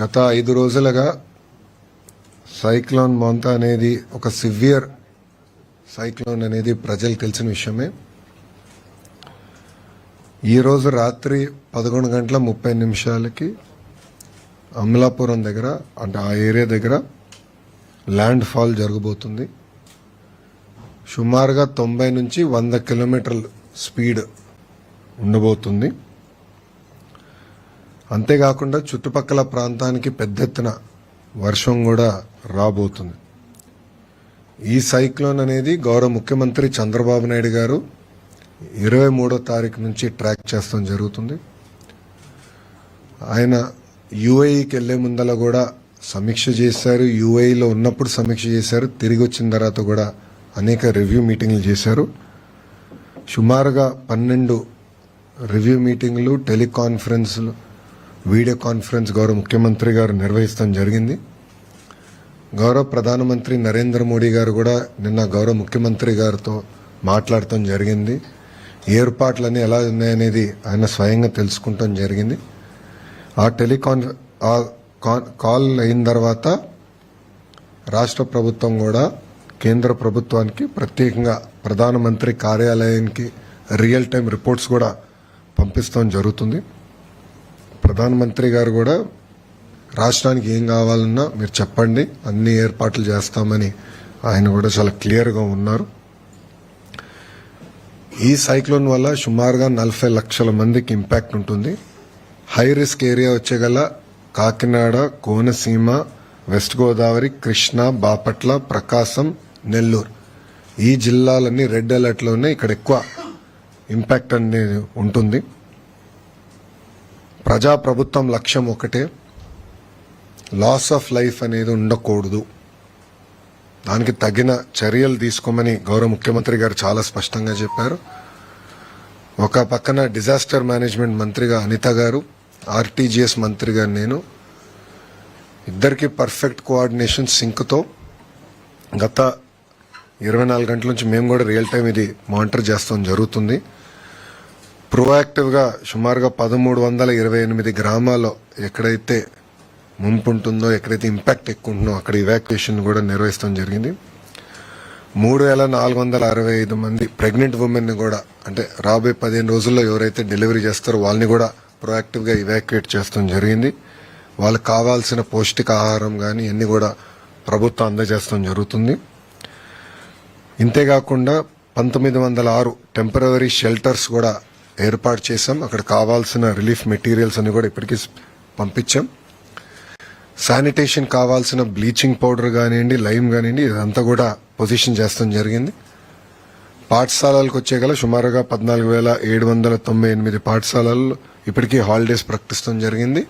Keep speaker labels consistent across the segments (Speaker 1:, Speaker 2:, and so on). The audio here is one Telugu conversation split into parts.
Speaker 1: గత ఐదు రోజులుగా సైక్లోన్ మోంతా అనేది ఒక సివియర్ సైక్లోన్ అనేది ప్రజలు తెలిసిన విషయమే. ఈరోజు రాత్రి పదకొండు గంటల ముప్పై నిమిషాలకి అమలాపురం దగ్గర అంటే ఆ ఏరియా దగ్గర ల్యాండ్ ఫాల్ జరగబోతుంది. సుమారుగా తొంభై నుంచి వంద కిలోమీటర్ల స్పీడ్ ఉండబోతుంది. అంతేకాకుండా చుట్టుపక్కల ప్రాంతానికి పెద్ద ఎత్తున వర్షం కూడా రాబోతుంది. ఈ సైక్లోన్ అనేది గౌరవ ముఖ్యమంత్రి చంద్రబాబు నాయుడు గారు ఇరవై మూడో తారీఖు నుంచి ట్రాక్ చేస్తాం జరుగుతుంది. ఆయన యుఏఈకి వెళ్ళే ముందల కూడా సమీక్ష చేశారు. యుఏఈలో ఉన్నప్పుడు సమీక్ష చేశారు. తిరిగి వచ్చిన తర్వాత కూడా అనేక రివ్యూ మీటింగ్లు చేశారు. సుమారుగా పన్నెండు రివ్యూ మీటింగ్లు టెలికాన్ఫరెన్స్లు వీడియో కాన్ఫరెన్స్ గౌరవ ముఖ్యమంత్రి గారు నిర్వహిస్తాం జరిగింది. గౌరవ ప్రధానమంత్రి నరేంద్ర మోడీ గారు కూడా నిన్న గౌరవ ముఖ్యమంత్రి గారితో మాట్లాడటం జరిగింది. ఏర్పాట్లన్నీ ఎలా ఉన్నాయనేది ఆయన స్వయంగా తెలుసుకుంటాం జరిగింది. ఆ టెలికాన్ ఆ కాల్ అయిన తర్వాత రాష్ట్ర ప్రభుత్వం కూడా కేంద్ర ప్రభుత్వానికి ప్రత్యేకంగా ప్రధానమంత్రి కార్యాలయానికి రియల్ టైం రిపోర్ట్స్ కూడా పంపిస్తాం జరుగుతుంది. ప్రధానమంత్రి గారు కూడా రాష్ట్రానికి ఏం కావాలన్నా మీరు చెప్పండి అన్ని ఏర్పాట్లు చేస్తామని ఆయన కూడా చాలా క్లియర్గా ఉన్నారు. ఈ సైక్లోన్ వల్ల సుమారుగా నలభై లక్షల మందికి ఇంపాక్ట్ ఉంటుంది. హై రిస్క్ ఏరియా వచ్చేగల కాకినాడ కోనసీమ వెస్ట్ గోదావరి కృష్ణా బాపట్ల ప్రకాశం నెల్లూరు. ఈ జిల్లాలన్నీ రెడ్ అలర్ట్లోనే ఇక్కడ ఎక్కువ ఇంపాక్ట్ అనేది ఉంటుంది. ప్రజా ప్రభుత్వం లక్ష్యం ఒకటే. లాస్ ఆఫ్ లైఫ్ అనేది ఉండకూడదు. దానికి తగిన చర్యలు తీసుకోమని గౌరవ ముఖ్యమంత్రి గారు చాలా స్పష్టంగా చెప్పారు. ఒక పక్కన డిజాస్టర్ మేనేజ్మెంట్ మంత్రిగా అనిత గారు ఆర్టీజీఎస్ మంత్రిగా నేను. ఇద్దరికి పర్ఫెక్ట్ కోఆర్డినేషన్ సింక్తో గత ఇరవై నాలుగు గంటల నుంచి మేము కూడా రియల్ టైం ఇది మానిటర్ చేస్తాం జరుగుతుంది. ప్రోయాక్టివ్గా సుమారుగా పదమూడు వందల ఇరవై ఎనిమిది గ్రామాల్లో ఎక్కడైతే ముంపు ఉంటుందో ఎక్కడైతే ఇంపాక్ట్ ఎక్కువ ఉంటుందో అక్కడ ఇవాక్యుయేషన్ కూడా నిర్వహిస్తాం జరిగింది. మూడు వేల నాలుగు వందల అరవై ఐదు మంది ప్రెగ్నెంట్ ఉమెన్ని కూడా అంటే రాబోయే పదిహేను రోజుల్లో ఎవరైతే డెలివరీ చేస్తారో వాళ్ళని కూడా ప్రొయాక్టివ్గా ఇవాక్యుయేట్ చేస్తాం జరిగింది. వాళ్ళకి కావాల్సిన పౌష్టికాహారం కానీ ఇవన్నీ కూడా ప్రభుత్వం అందజేస్తాం జరుగుతుంది. ఇంతేకాకుండా పంతొమ్మిది వందల ఆరు టెంపరవరీ షెల్టర్స్ కూడా ఏర్పాటు చేశాం. అక్కడ కావాల్సిన రిలీఫ్ మెటీరియల్స్ అన్ని కూడా ఇప్పటికీ పంపించాం. శానిటేషన్ కావాల్సిన బ్లీచింగ్ పౌడర్ కానివ్వండి లైమ్ కానివ్వండి ఇదంతా కూడా పొజిషన్ చేస్తాం జరిగింది. పాఠశాలలకు వచ్చే గల సుమారుగా పద్నాలుగు వేల ఏడు వందల తొంభై ఎనిమిది పాఠశాలలు ఇప్పటికీ హాలిడేస్ ప్రకటిస్తాం జరిగింది.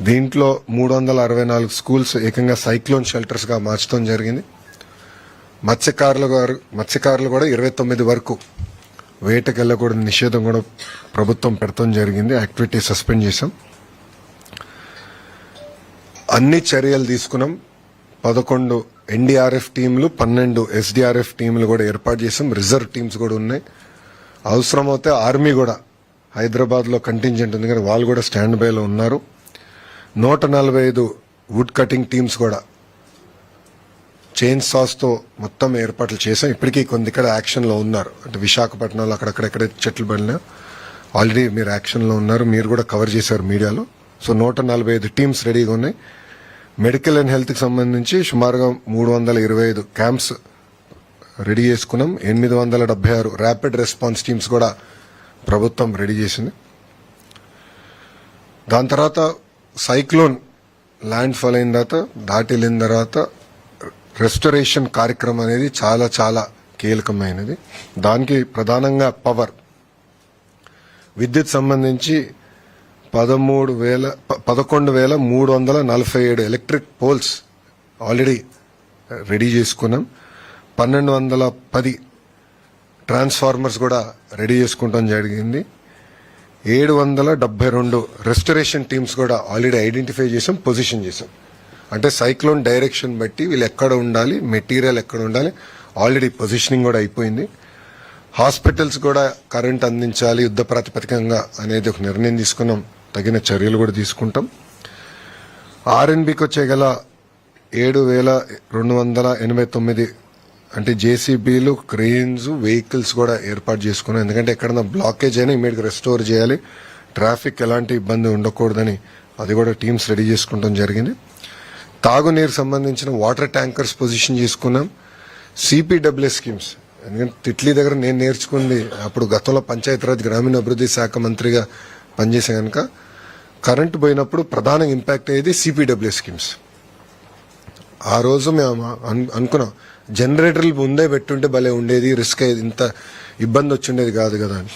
Speaker 1: దీంట్లో మూడు వందల అరవై నాలుగు స్కూల్స్ ఏకంగా సైక్లోన్ షెల్టర్స్గా మార్చడం జరిగింది. మత్స్యకారులు గారు మత్స్యకారులు కూడా ఇరవై తొమ్మిది వరకు వేటకి నిషేధం కూడా ప్రభుత్వం పెడతాం జరిగింది. యాక్టివిటీ సస్పెండ్ చేశాం. అన్ని చర్యలు తీసుకున్నాం. పదకొండు ఎన్డీఆర్ఎఫ్ టీంలు పన్నెండు ఎస్డీఆర్ఎఫ్ టీంలు కూడా ఏర్పాటు చేసాం రిజర్వ్ టీమ్స్ కూడా ఉన్నాయి. అవసరమైతే ఆర్మీ కూడా హైదరాబాద్లో కంటింజెంట్ ఉంది కానీ వాళ్ళు కూడా స్టాండ్ బైలో ఉన్నారు. నూట నలభై ఐదు వుడ్ కటింగ్ టీమ్స్ కూడా చైన్ సాస్తో మొత్తం ఏర్పాట్లు చేసాం ఇప్పటికీ కొన్ని ఇక్కడ యాక్షన్లో ఉన్నారు. అంటే విశాఖపట్నంలో అక్కడక్కడెక్కడ చెట్లు పడినా ఆల్రెడీ మీరు యాక్షన్లో ఉన్నారు. మీరు కూడా కవర్ చేశారు మీడియాలో. సో నూట నలభై ఐదు టీమ్స్ రెడీగా ఉన్నాయి. మెడికల్ అండ్ హెల్త్కి సంబంధించి సుమారుగా మూడు వందల ఇరవై ఐదు క్యాంప్స్ రెడీ చేసుకున్నాం. ఎనిమిది వందల డెబ్బై ఆరు ర్యాపిడ్ రెస్పాన్స్ టీమ్స్ కూడా ప్రభుత్వం రెడీ చేసింది. దాని తర్వాత సైక్లోన్ ల్యాండ్ ఫాల్ అయిన తర్వాత దాటి వెళ్ళిన తర్వాత రెస్టరేషన్ కార్యక్రమం అనేది చాలా చాలా కీలకమైనది. దానికి ప్రధానంగా పవర్. విద్యుత్ సంబంధించి పదమూడు వేల ప- పదకొండు వేల మూడు వందల నలభై ఏడు ఎలక్ట్రిక్ పోల్స్ ఆల్రెడీ రెడీ చేసుకున్నాం. పన్నెండు వందల పది ట్రాన్స్ఫార్మర్స్ కూడా రెడీ చేసుకుంటాం జరిగింది. ఏడు వందల డెబ్బై రెండు రెస్టరేషన్ టీమ్స్ కూడా ఆల్రెడీ ఐడెంటిఫై చేసాం పొజిషన్ చేసాం. అంటే సైక్లోన్ డైరెక్షన్ బట్టి వీళ్ళు ఎక్కడ ఉండాలి మెటీరియల్ ఎక్కడ ఉండాలి ఆల్రెడీ పొజిషనింగ్ కూడా అయిపోయింది. హాస్పిటల్స్ కూడా కరెంట్ అందించాలి యుద్ధ ప్రాతిపదికంగా అనేది ఒక నిర్ణయం తీసుకున్నాం. తగిన చర్యలు కూడా తీసుకుంటాం. ఆర్ఎన్బికి వచ్చే గల ఏడు వేల రెండు వందల ఎనభై తొమ్మిది అంటే జేసీబీలు క్రెయిన్స్ వెహికల్స్ కూడా ఏర్పాటు చేసుకున్నాం. ఎందుకంటే ఎక్కడన్నా బ్లాకేజ్ అయినా ఇమీడియట్గా రెస్టోర్ చేయాలి. ట్రాఫిక్ ఎలాంటి ఇబ్బంది ఉండకూడదని అది కూడా టీమ్స్ రెడీ చేసుకుంటాం జరిగింది. తాగునీరు సంబంధించిన వాటర్ ట్యాంకర్స్ పొజిషన్ చేసుకున్నాం. సిపిడబ్ల్యూ స్కీమ్స్ ఎందుకంటే తిట్లీ దగ్గర నేను నేర్చుకుంది అప్పుడు గతంలో పంచాయతీరాజ్ గ్రామీణాభివృద్ధి శాఖ మంత్రిగా పనిచేసే కనుక కరెంటు పోయినప్పుడు ప్రధాన ఇంపాక్ట్ అయ్యేది సిపిడబ్ల్యూ స్కీమ్స్ ఆ రోజు మేము అను- అనుకున్నాం జనరేటర్లు ముందే పెట్టుంటే భలే ఉండేది రిస్క్ అయ్యేది ఇంత ఇబ్బంది వచ్చిండేది కాదు కదా అని.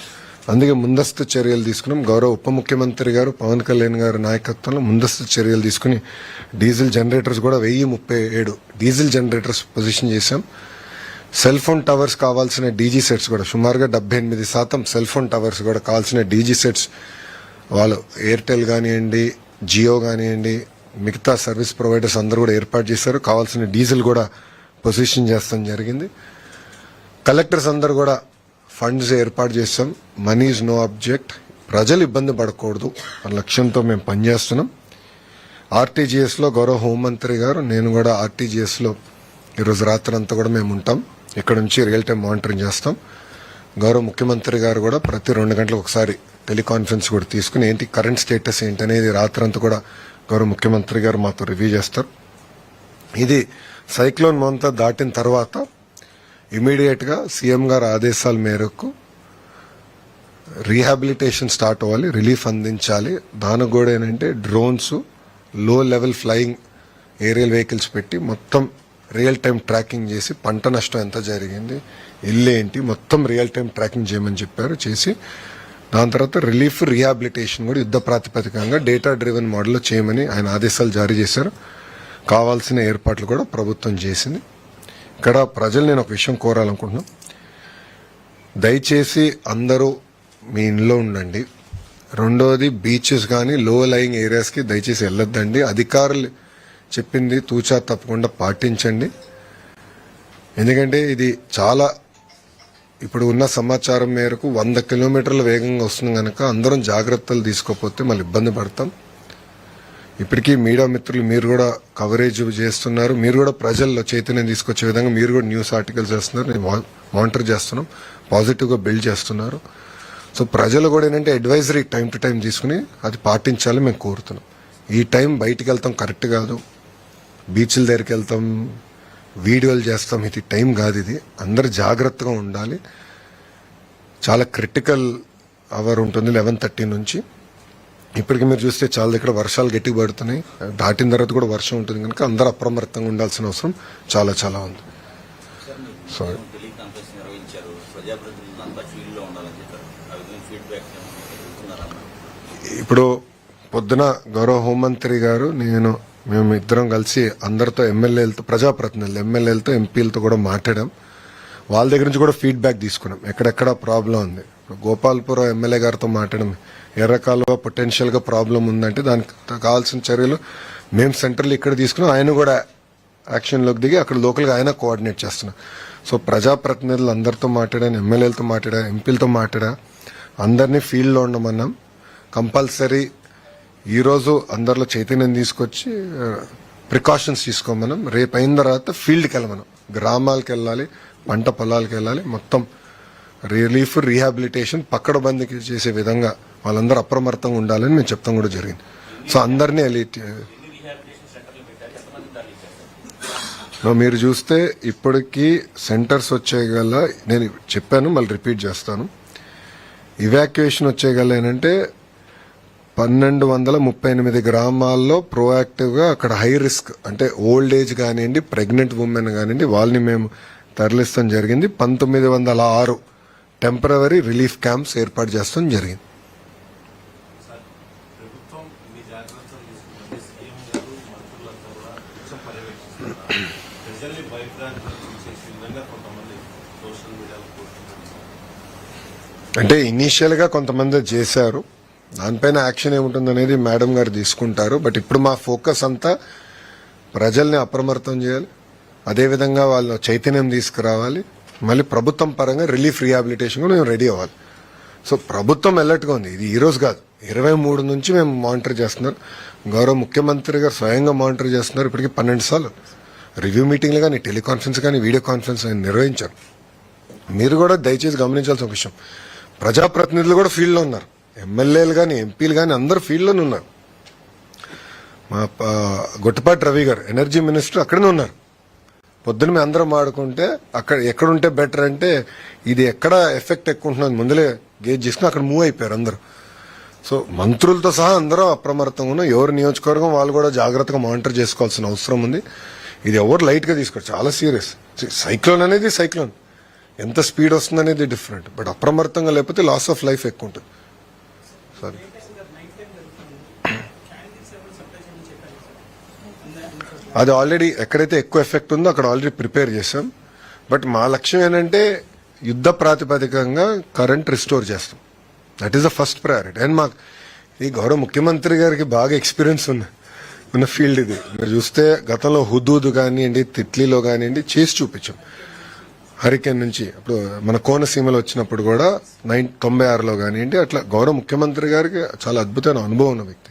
Speaker 1: అందుకే ముందస్తు చర్యలు తీసుకున్నాం. గౌరవ ఉప ముఖ్యమంత్రి గారు పవన్ కళ్యాణ్ గారి నాయకత్వంలో ముందస్తు చర్యలు తీసుకుని డీజిల్ జనరేటర్స్ కూడా వెయ్యి ముప్పై ఏడు డీజిల్ జనరేటర్స్ పొజిషన్ చేశాం. సెల్ ఫోన్ టవర్స్ కావాల్సిన డీజీ సెట్స్ కూడా సుమారుగా డెబ్బై ఎనిమిది శాతం సెల్ ఫోన్ టవర్స్ కూడా కావాల్సిన డీజీ సెట్స్ వాళ్ళు ఎయిర్టెల్ కానివ్వండి జియో కానివ్వండి మిగతా సర్వీస్ ప్రొవైడర్స్ అందరూ కూడా ఏర్పాటు చేశారు. కావాల్సిన డీజిల్ కూడా పొజిషన్ చేస్తాం జరిగింది. కలెక్టర్స్ అందరు కూడా ఫండ్స్ ఏర్పాటు చేస్తాం. మనీ ఈజ్ నో అబ్జెక్ట్ ప్రజలు ఇబ్బంది పడకూడదు. మన లక్ష్యంతో మేము పనిచేస్తున్నాం. ఆర్టీజీఎస్లో గౌరవ హోంమంత్రి గారు నేను కూడా ఆర్టీజీఎస్లో ఈరోజు రాత్రి అంతా కూడా మేము ఉంటాం. ఇక్కడ నుంచి రియల్ టైం మానిటరింగ్ చేస్తాం. గౌరవ ముఖ్యమంత్రి గారు కూడా ప్రతి రెండు గంటలకు ఒకసారి టెలికాన్ఫరెన్స్ కూడా తీసుకుని ఏంటి కరెంట్ స్టేటస్ ఏంటి అనేది రాత్రంతా కూడా గౌరవ ముఖ్యమంత్రి గారు మాతో రివ్యూ చేస్తారు. ఇది సైక్లోన్ మొంతా దాటిన తర్వాత ఇమీడియట్గా సీఎం గారి ఆదేశాల మేరకు రీహాబిలిటేషన్ స్టార్ట్ అవ్వాలి రిలీఫ్ అందించాలి. దానికి కూడా ఏంటంటే డ్రోన్స్లో లెవెల్ ఫ్లయింగ్ ఏరియల్ వెహికల్స్ పెట్టి మొత్తం రియల్ టైం ట్రాకింగ్ చేసి పంట నష్టం ఎంత జరిగింది ఇల్లు ఏంటి మొత్తం రియల్ టైం ట్రాకింగ్ చేయమని చెప్పారు. చేసి దాని తర్వాత రిలీఫ్ రీహాబిలిటేషన్ కూడా యుద్ధ ప్రాతిపదికంగా డేటా డ్రివెన్ మోడల్లో చేయమని ఆయన ఆదేశాలు జారీ చేశారు. కావాల్సిన ఏర్పాట్లు కూడా ప్రభుత్వం చేసింది. ఇక్కడ ప్రజలు నేను ఒక విషయం కోరాలనుకుంటున్నాను దయచేసి అందరూ మీ ఇంట్లో ఉండండి. రెండోది బీచెస్ కానీ లో లయింగ్ ఏరియాస్కి దయచేసి వెళ్ళొద్దండి. అధికారులు చెప్పింది తూచా తప్పకుండా పాటించండి. ఎందుకంటే ఇది చాలా ఇప్పుడు ఉన్న సమాచారం మేరకు వంద కిలోమీటర్ల వేగంగా వస్తుంది కనుక అందరం జాగ్రత్తలు తీసుకోకపోతే మళ్ళీ ఇబ్బంది పడతాం. ఇప్పటికీ మీడియా మిత్రులు మీరు కూడా కవరేజ్ చేస్తున్నారు. మీరు కూడా ప్రజల్లో చైతన్యం తీసుకొచ్చే విధంగా మీరు కూడా న్యూస్ ఆర్టికల్స్ చేస్తున్నారు. నేను మానిటర్ చేస్తున్నాం. పాజిటివ్గా బిల్డ్ చేస్తున్నారు. సో ప్రజలు కూడా ఏంటంటే అడ్వైజరీ టైం టు టైం తీసుకుని అది పాటించాలని మేము కోరుతున్నాం. ఈ టైం బయటికి వెళ్తాం కరెక్ట్ కాదు. బీచ్ల దగ్గరికి వెళ్తాం వీడియోలు చేస్తాం. ఇది టైం కాదు ఇది. అందరు జాగ్రత్తగా ఉండాలి. చాలా క్రిటికల్ అవర్ ఉంటుంది లెవెన్ థర్టీ నుంచి. ఇప్పటికి మీరు చూస్తే చాలా దగ్గర వర్షాలు గట్టిగా పడుతున్నాయి. దాటిన తర్వాత కూడా వర్షం ఉంటుంది కనుక అందరూ అప్రమత్తంగా ఉండాల్సిన అవసరం చాలా చాలా ఉంది. సో ఇప్పుడు పొద్దున గౌరవ హోంమంత్రి గారు నేను మేము ఇద్దరం కలిసి అందరితో ఎమ్మెల్యేలతో ప్రజాప్రతినిధులు ఎమ్మెల్యేలతో ఎంపీలతో కూడా మాట్లాడాం. వాళ్ళ దగ్గర నుంచి కూడా ఫీడ్బ్యాక్ తీసుకున్నాం. ఎక్కడెక్కడ ప్రాబ్లం ఉంది? గోపాల్పురం ఎమ్మెల్యే గారితో మాట్లాడడం ఎర్రకాలువ పొటెన్షియల్గా ప్రాబ్లం ఉందంటే దానికి కావాల్సిన చర్యలు మేము సెంటర్లు ఇక్కడ తీసుకున్నాం ఆయన కూడా యాక్షన్లోకి దిగి అక్కడ లోకల్గా ఆయన కోఆర్డినేట్ చేస్తున్నాం. సో ప్రజాప్రతినిధులు అందరితో మాట్లాడాను ఎమ్మెల్యేలతో మాట్లాడా ఎంపీలతో మాట్లాడా అందరినీ ఫీల్డ్లో ఉండమన్నాం. కంపల్సరీ ఈరోజు అందరిలో చైతన్యం తీసుకొచ్చి ప్రికాషన్స్ తీసుకోమనం రేపు అయిన తర్వాత ఫీల్డ్కి వెళ్ళమనం గ్రామాలకు వెళ్ళాలి పంట పొలాలకు వెళ్ళాలి మొత్తం రిలీఫ్ రీహాబిలిటేషన్ పక్కడబందికి చేసే విధంగా వాళ్ళందరూ అప్రమత్తంగా ఉండాలని మేము చెప్తాం కూడా జరిగింది. సో అందరినీ ఎలిట్ మీరు చూస్తే ఇప్పటికీ సెంటర్స్ వచ్చేయగల నేను చెప్పాను మళ్ళీ రిపీట్ చేస్తాను. ఇవాక్యుయేషన్ వచ్చేయగల ఏంటంటే పన్నెండు వందల ముప్పై ఎనిమిది గ్రామాల్లో ప్రోయాక్టివ్గా అక్కడ హై రిస్క్ అంటే ఓల్డ్ ఏజ్ కానివ్వండి ప్రెగ్నెంట్ ఉమెన్ కానివ్వండి వాళ్ళని మేము తరలిస్తాం జరిగింది. పంతొమ్మిది వందల ఆరు టెంపరవరీ రిలీఫ్ క్యాంప్స్ ఏర్పాటు చేస్తాం జరిగింది. అంటే ఇనీషియల్గా కొంతమంది చేశారు. దానిపైన యాక్షన్ ఏముంటుంది అనేది మేడం గారు తీసుకుంటారు. బట్ ఇప్పుడు మా ఫోకస్ అంతా ప్రజల్ని అప్రమత్తం చేయాలి. అదేవిధంగా వాళ్ళ చైతన్యం తీసుకురావాలి. మళ్ళీ ప్రభుత్వం పరంగా రిలీఫ్ రీహాబిలిటేషన్ కూడా మేము రెడీ అవ్వాలి. సో ప్రభుత్వం అలర్ట్గా ఉంది. ఇది ఈ రోజు కాదు. ఇరవై మూడు నుంచి మేము మానిటర్ చేస్తున్నారు గౌరవ ముఖ్యమంత్రి గారు స్వయంగా మానిటర్ చేస్తున్నారు. ఇప్పటికి పన్నెండు సార్లు. రివ్యూ మీటింగ్లు కానీ టెలికాన్ఫరెన్స్ కానీ వీడియో కాన్ఫరెన్స్ కానీ నిర్వహించారు. మీరు కూడా దయచేసి గమనించాల్సిన ఒక విషయం. ప్రజాప్రతినిధులు కూడా ఫీల్డ్లో ఉన్నారు. ఎమ్మెల్యేలు కానీ ఎంపీలు కానీ అందరూ ఫీల్డ్లోనే ఉన్నారు. మా ప- గొట్టపాటి రవి గారు ఎనర్జీ మినిస్టర్ అక్కడనే ఉన్నారు. పొద్దున మేము అందరం ఆడుకుంటే అక్కడ ఎక్కడుంటే బెటర్ అంటే ఇది ఎక్కడ ఎఫెక్ట్ ఎక్కువ ఉంటుందని ముందులే గేజ్ చేసుకుని అక్కడ మూవ్ అయిపోయారు అందరూ. సో మంత్రులతో సహా అందరూ అప్రమత్తంగా ఉన్నాం ఎవరు నియోజకవర్గం వాళ్ళు కూడా జాగ్రత్తగా మానిటర్ చేసుకోవాల్సిన అవసరం ఉంది. ఇది ఎవరు లైట్గా తీసుకోరు. చాలా సీరియస్ సైక్లోన్ అనేది సైక్లోన్ ఎంత స్పీడ్ వస్తుంది అనేది డిఫరెంట్ బట్ అప్రమత్తంగా లేకపోతే లాస్ ఆఫ్ లైఫ్ ఎక్కువ ఉంటుంది. సారీ అది ఆల్రెడీ ఎక్కడైతే ఎక్కువ ఎఫెక్ట్ ఉందో అక్కడ ఆల్రెడీ ప్రిపేర్ చేసాం బట్ మా లక్ష్యం ఏంటంటే యుద్ధ ప్రాతిపదికంగా కరెంట్ రిస్టోర్ చేస్తాం. That is the first priority and మాకు ఈ గౌరవ ముఖ్యమంత్రి గారికి బాగా ఎక్స్పీరియన్స్ ఉంది ఉన్న ఫీల్డ్ ఇది. మీరు చూస్తే గతంలో హుదూద్ కానివ్వండి తిట్లీలో కానివ్వండి చేసి చూపించాం. హరికేన్ నుంచి అప్పుడు మన కోనసీమలో వచ్చినప్పుడు కూడా నైన్ తొంభై ఆరులో కానివ్వండి అట్లా గౌరవ ముఖ్యమంత్రి గారికి చాలా అద్భుతమైన అనుభవం ఉన్న వ్యక్తి.